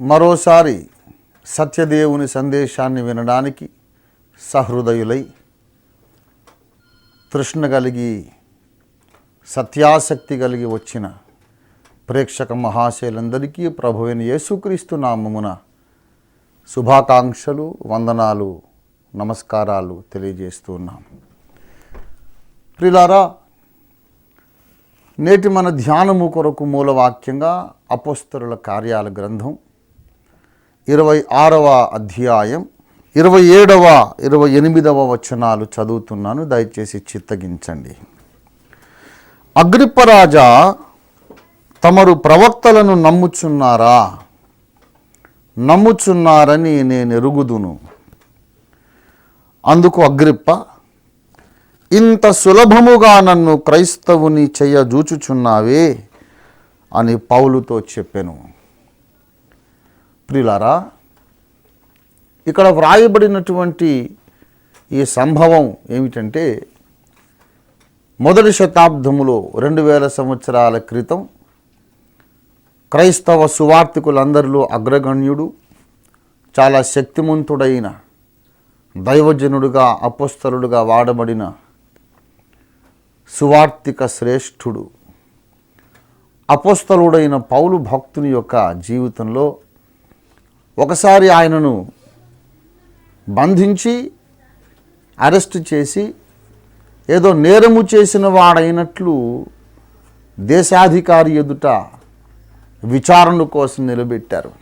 మరోసారి సత్యదేవుని సందేశాన్ని వినడానికి సహృదయులై తృష్ణ కలిగి సత్యాసక్తి కలిగి వచ్చిన ప్రేక్షక మహాశయులందరికీ ప్రభువైన యేసుక్రీస్తు నామమున శుభాకాంక్షలు వందనాలు నమస్కారాలు తెలియజేస్తున్నాం. ప్రిలారా నేటి మన ధ్యానము కొరకు మూలవాక్యంగా అపోస్తరుల కార్యాల గ్రంథం ఇరవై ఆరవ అధ్యాయం ఇరవై ఏడవ ఇరవై ఎనిమిదవ వచనాలు చదువుతున్నాను. దయచేసి చిత్తగించండి. అగ్రిప్పరాజా తమరు ప్రవక్తలను నమ్ముచున్నారా? నమ్ముచున్నారని నేను ఎరుగుదును. అందుకు అగ్రిప్ప ఇంత సులభముగా నన్ను క్రైస్తవుని చెయ్యజూచుచున్నావే అని పౌలుతో చెప్పాను. ప్రిలారా ఇక్కడ వ్రాయబడినటువంటి ఈ సంభవం ఏమిటంటే మొదటి శతాబ్దములో రెండు వేల సంవత్సరాల క్రితం క్రైస్తవ సువార్థికులందరిలో అగ్రగణ్యుడు చాలా శక్తిమంతుడైన దైవజనుడుగా అపస్తరుడుగా వాడబడిన సువార్థిక శ్రేష్ఠుడు అపస్తలుడైన పౌలు భక్తుని యొక్క జీవితంలో ఒకసారి ఆయనను బంధించి అరెస్ట్ చేసి ఏదో నేరము చేసిన వాడైనట్లు దేశాధికారి ఎదుట విచారణ కోసం నిలబెట్టారు.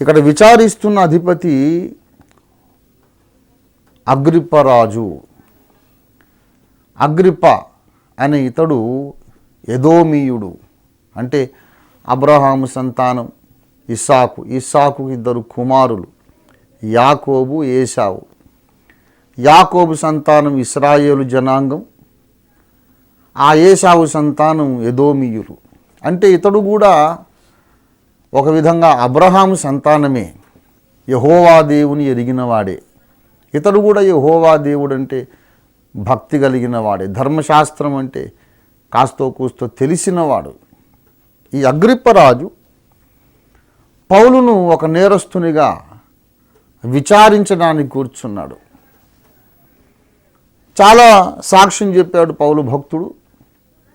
ఇక్కడ విచారిస్తున్న అధిపతి అగ్రిప్పరాజు అగ్రిప్ప అనే ఇతడు ఎదోమీయుడు. అంటే అబ్రహాము సంతానం. ఇస్సాకు ఇస్సాకు ఇద్దరు కుమారులు యాకోబు ఏసావు యాకోబు సంతానం ఇస్రాయేలు జనాంగం ఆ ఏసావు సంతానం ఎదోమియులు. అంటే ఇతడు కూడా ఒక విధంగా అబ్రహాము సంతానమే యహోవా దేవుని ఎరిగినవాడే. ఇతడు కూడా యహోవా దేవుడు అంటే భక్తి కలిగిన వాడే ధర్మశాస్త్రం అంటే కాస్తో కూస్తో తెలిసినవాడు. ఈ అగ్రిప్పరాజు పౌలును ఒక నేరస్తునిగా విచారించడానికి కూర్చున్నాడు. చాలా సాక్ష్యం చెప్పాడు పౌలు భక్తుడు.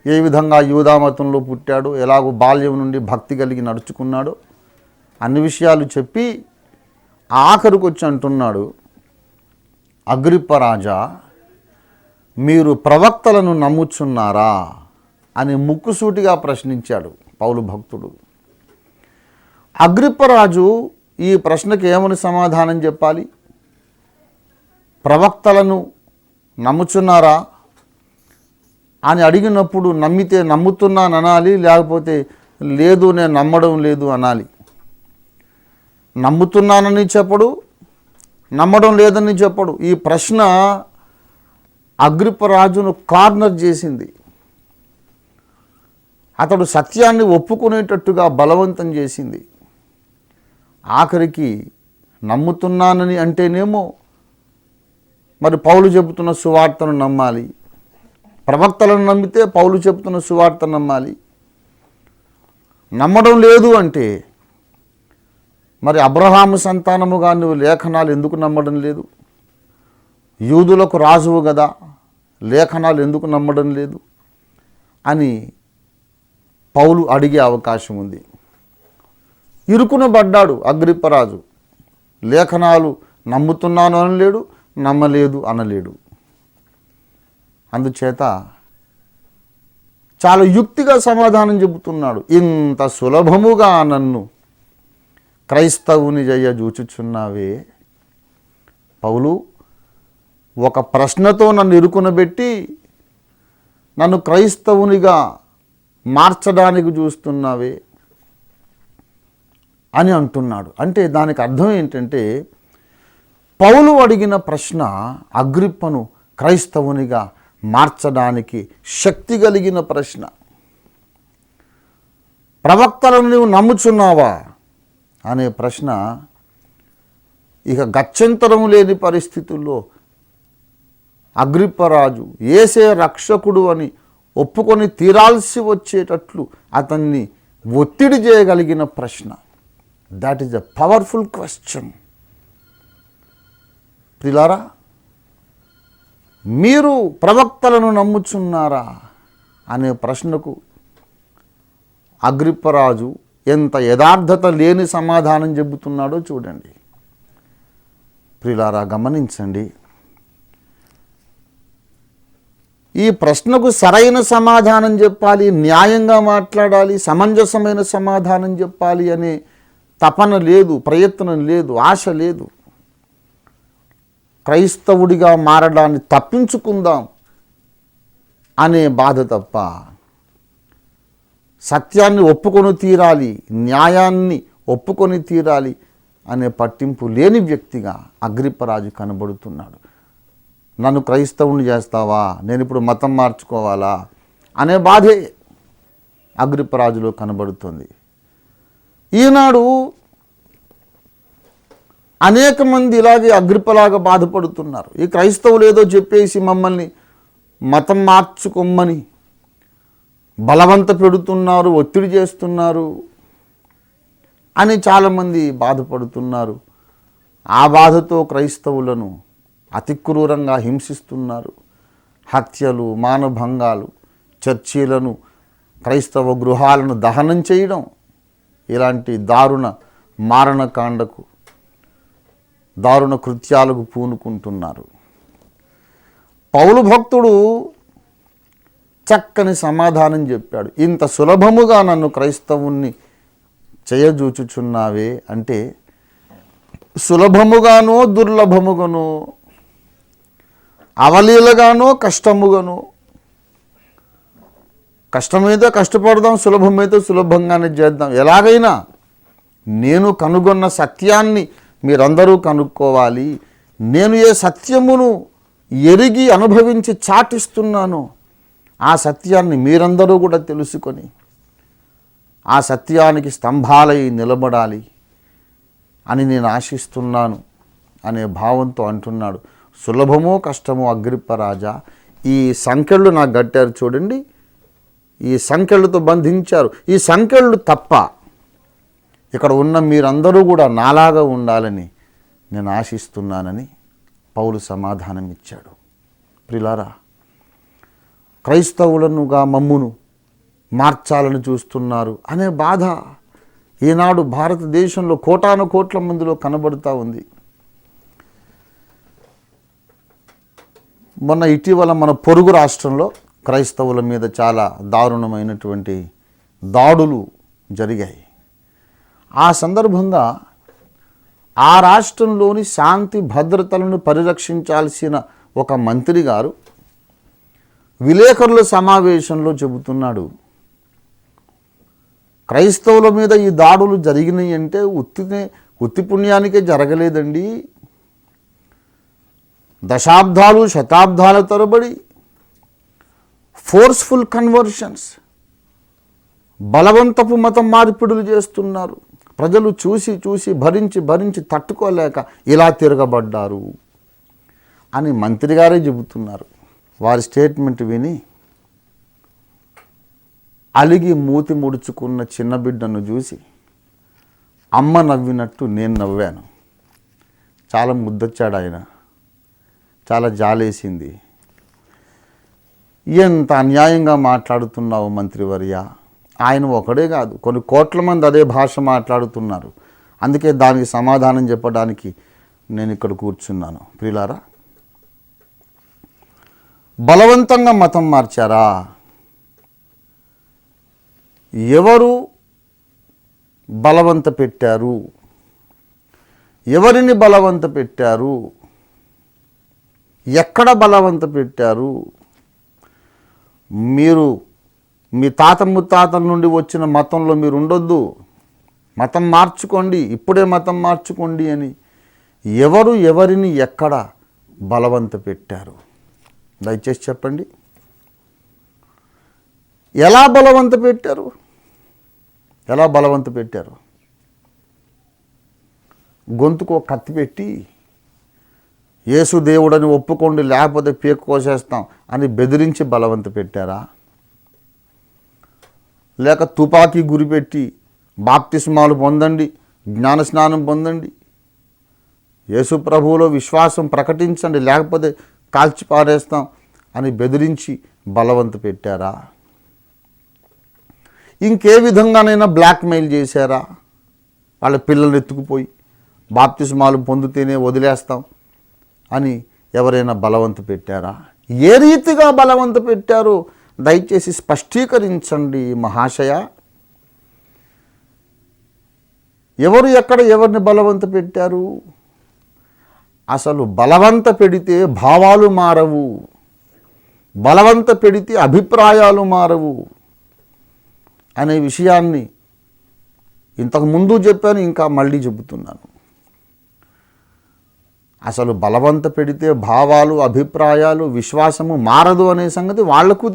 ఏ విధంగా యూదామతంలో పుట్టాడు ఎలాగో బాల్యం నుండి భక్తి కలిగి నడుచుకున్నాడు అన్ని విషయాలు చెప్పి ఆఖరికి వచ్చి అంటున్నాడు అగ్రిప్పరాజా మీరు ప్రవక్తలను నమ్ముచున్నారా? అని ముక్కుసూటిగా ప్రశ్నించాడు పౌలు భక్తుడు. అగ్రిప్పరాజు ఈ ప్రశ్నకి ఏమని సమాధానం చెప్పాలి? ప్రవక్తలను నమ్ముచున్నారా? అని అడిగినప్పుడు నమ్మితే నమ్ముతున్నాను అనాలి లేకపోతే లేదు నేను నమ్మడం లేదు అనాలి. నమ్ముతున్నానని చెప్పడు నమ్మడం లేదని చెప్పడు. ఈ ప్రశ్న అగ్రిపరాజును కార్నర్ చేసింది. అతడు సత్యాన్ని ఒప్పుకునేటట్టుగా బలవంతం చేసింది. ఆఖరికి నమ్ముతున్నానని అంటేనేమో మరి పౌలు చెబుతున్న సువార్తను నమ్మాలి. ప్రవక్తలను నమ్మితే పౌలు చెబుతున్న సువార్త నమ్మాలి. నమ్మడం లేదు అంటే మరి అబ్రహాము సంతానముగా నువ్వు లేఖనాలు ఎందుకు నమ్మడం లేదు? యూదులకు రాజువు కదా లేఖనాలు ఎందుకు నమ్మడం లేదు? అని పౌలు అడిగే అవకాశం ఉంది. ఇరుకునబడ్డాడు అగ్రిప్పరాజు. లేఖనాలు నమ్ముతున్నాను అనలేడు నమ్మలేదు అనలేడు. అందుచేత చాలా యుక్తిగా సమాధానం చెబుతున్నాడు. ఇంత సులభముగా నన్ను క్రైస్తవుని జయ జూచుచున్నావే. పౌలు ఒక ప్రశ్నతో నన్ను ఇరుకునబెట్టి నన్ను క్రైస్తవునిగా మార్చడానికి చూస్తున్నావే. అని అంటున్నాడు. అంటే దానికి అర్థం ఏంటంటే పౌలు అడిగిన ప్రశ్న అగ్రిప్పను క్రైస్తవునిగా మార్చడానికి శక్తి కలిగిన ప్రశ్న. ప్రవక్తలను నువ్వు నమ్ముచున్నావా? అనే ప్రశ్న ఇక గత్యంతరం లేని పరిస్థితుల్లో అగ్రిప్పరాజు ఏసే రక్షకుడు అని ఒప్పుకొని తీరాల్సి వచ్చేటట్లు అతన్ని ఒత్తిడి చేయగలిగిన ప్రశ్న. That is a powerful question ప్రిలారా మీరు ప్రవక్తలను నమ్ముచున్నారా అనే ప్రశ్నకు అగ్రిప్పరాజు ఎంత యథార్థత లేని సమాధానం చెబుతున్నాడో చూడండి. ప్రిలారా గమనించండి. ఈ ప్రశ్నకు సరైన సమాధానం చెప్పాలి న్యాయంగా మాట్లాడాలి సమంజసమైన సమాధానం చెప్పాలి అనే తపన లేదు ప్రయత్నం లేదు ఆశ లేదు. క్రైస్తవుడిగా మారడాన్ని తప్పించుకుందాం అనే బాధ తప్ప సత్యాన్ని ఒప్పుకొని తీరాలి న్యాయాన్ని ఒప్పుకొని తీరాలి అనే పట్టింపు లేని వ్యక్తిగా అగ్రిప్పరాజు కనబడుతున్నాడు. నన్ను క్రైస్తవుని చేస్తావా? నేను ఇప్పుడు మతం మార్చుకోవాలా? అనే బాధే అగ్రిప్పరాజులో కనబడుతుంది. ఈనాడు అనేక మంది ఇలాగే అగ్రిపలాగా బాధపడుతున్నారు. ఈ క్రైస్తవులు ఏదో చెప్పేసి మమ్మల్ని మతం మార్చుకోమ్మని బలవంత పెడుతున్నారు ఒత్తిడి చేస్తున్నారు అని చాలామంది బాధపడుతున్నారు. ఆ బాధతో క్రైస్తవులను అతి క్రూరంగా హింసిస్తున్నారు. హత్యలు మానభంగాలు చర్చీలను క్రైస్తవ గృహాలను దహనం చేయడం ఇలాంటి దారుణ మారణకాండకు దారుణ కృత్యాలకు పూనుకుంటున్నారు. పౌలు భక్తుడు చక్కని సమాధానం చెప్పాడు. ఇంత సులభముగా నన్ను క్రైస్తవుణ్ణి చేయజూచుచున్నావే అంటే సులభముగానో దుర్లభముగానో అవలీలగానో కష్టముగానో కష్టమైతే కష్టపడదాం సులభమైతే సులభంగానే చేద్దాం. ఎలాగైనా నేను కనుగొన్న సత్యాన్ని మీరందరూ కనుక్కోవాలి. నేను ఏ సత్యమును ఎరిగి అనుభవించి చాటిస్తున్నానో ఆ సత్యాన్ని మీరందరూ కూడా తెలుసుకొని ఆ సత్యానికి స్తంభాలై నిలబడాలి అని నేను ఆశిస్తున్నాను అనే భావంతో అంటున్నాడు. సులభమో కష్టమో అగ్రిప్పరాజా ఈ సంఖ్యలు నాకు గట్టారు చూడండి. ఈ సంఖ్యలతో బంధించారు. ఈ సంఖ్యలు తప్ప ఇక్కడ ఉన్న మీరందరూ కూడా నాలాగా ఉండాలని నేను ఆశిస్తున్నానని పౌలు సమాధానం ఇచ్చాడు ప్రిలారా క్రైస్తవులనుగా మమ్మును మార్చాలని చూస్తున్నారు అనే బాధ ఈనాడు భారతదేశంలో కోటాను కోట్ల మందిలో కనబడుతూ ఉంది. మొన్న ఇటీవల మన పొరుగు రాష్ట్రంలో క్రైస్తవుల మీద చాలా దారుణమైనటువంటి దాడులు జరిగాయి. ఆ సందర్భంగా ఆ రాష్ట్రంలోని శాంతి భద్రతలను పరిరక్షించాల్సిన ఒక మంత్రి గారు విలేకరుల సమావేశంలో చెబుతున్నాడు క్రైస్తవుల మీద ఈ దాడులు జరిగినాయి అంటే ఉత్తినే ఉత్తి పుణ్యానికే జరగలేదండి. దశాబ్దాలు శతాబ్దాల తరబడి ఫోర్స్ఫుల్ కన్వర్షన్స్ బలవంతపు మతం మార్పిడులు చేస్తున్నారు. ప్రజలు చూసి చూసి భరించి భరించి తట్టుకోలేక ఇలా తిరగబడ్డారు అని మంత్రి గారే చెబుతున్నారు. వారి స్టేట్మెంట్ విని అలిగి మూతి ముడుచుకున్న చిన్న బిడ్డను చూసి అమ్మ నవ్వినట్టు నేను నవ్వాను. చాలా ముద్దొచ్చాడు ఆయన. చాలా జాలేసింది. ఎంత అన్యాయంగా మాట్లాడుతున్నావు మంత్రివర్య? ఆయన ఒకడే కాదు. కొన్ని కోట్ల మంది అదే భాష మాట్లాడుతున్నారు. అందుకే దానికి సమాధానం చెప్పడానికి నేను ఇక్కడ కూర్చున్నాను. ప్రిలారా బలవంతంగా మతం మార్చారా? ఎవరు బలవంత పెట్టారు? ఎవరిని బలవంత పెట్టారు? ఎక్కడ బలవంత పెట్టారు? మీరు మీ తాత ముత్తాతల నుండి వచ్చిన మతంలో మీరు ఉండొద్దు. మతం మార్చుకోండి ఇప్పుడే మతం మార్చుకోండి అని ఎవరు ఎవరిని ఎక్కడ బలవంత పెట్టారు? దయచేసి చెప్పండి. ఎలా బలవంత పెట్టారు? ఎలా బలవంత పెట్టారు? గొంతుకు కత్తి పెట్టి యేసు దేవుడని ఒప్పుకోండి లేకపోతే పీక కోసేస్తాం అని బెదిరించి బలవంత పెట్టారా? లేక తుపాకీ గురిపెట్టి బాప్తిస్మాలు పొందండి జ్ఞాన స్నానం పొందండి యేసు ప్రభువులో విశ్వాసం ప్రకటించండి లేకపోతే కాల్చి పారేస్తాం అని బెదిరించి బలవంత పెట్టారా? ఇంకే విధంగానైనా బ్లాక్మెయిల్ చేశారా? వాళ్ళ పిల్లల్ని ఎత్తుకుపోయి బాప్తిస్మాలు పొందితేనే వదిలేస్తాం అని ఎవరైనా బలవంత పెట్టారా? ఏ రీతిగా బలవంత పెట్టారు? దయచేసి స్పష్టీకరించండి మహాశయ. ఎవరు ఎక్కడ ఎవరిని బలవంత పెట్టారు? అసలు బలవంత పెడితే భావాలు మారవు. బలవంత పెడితే అభిప్రాయాలు మారవు అనే విషయాన్ని ఇంతకు ముందు చెప్పాను ఇంకా మళ్ళీ చెబుతున్నాను. అసలు బలవంత పెడితే భావాలు అభిప్రాయాలు విశ్వాసము మారదు అనే సంగతి వాళ్ళకు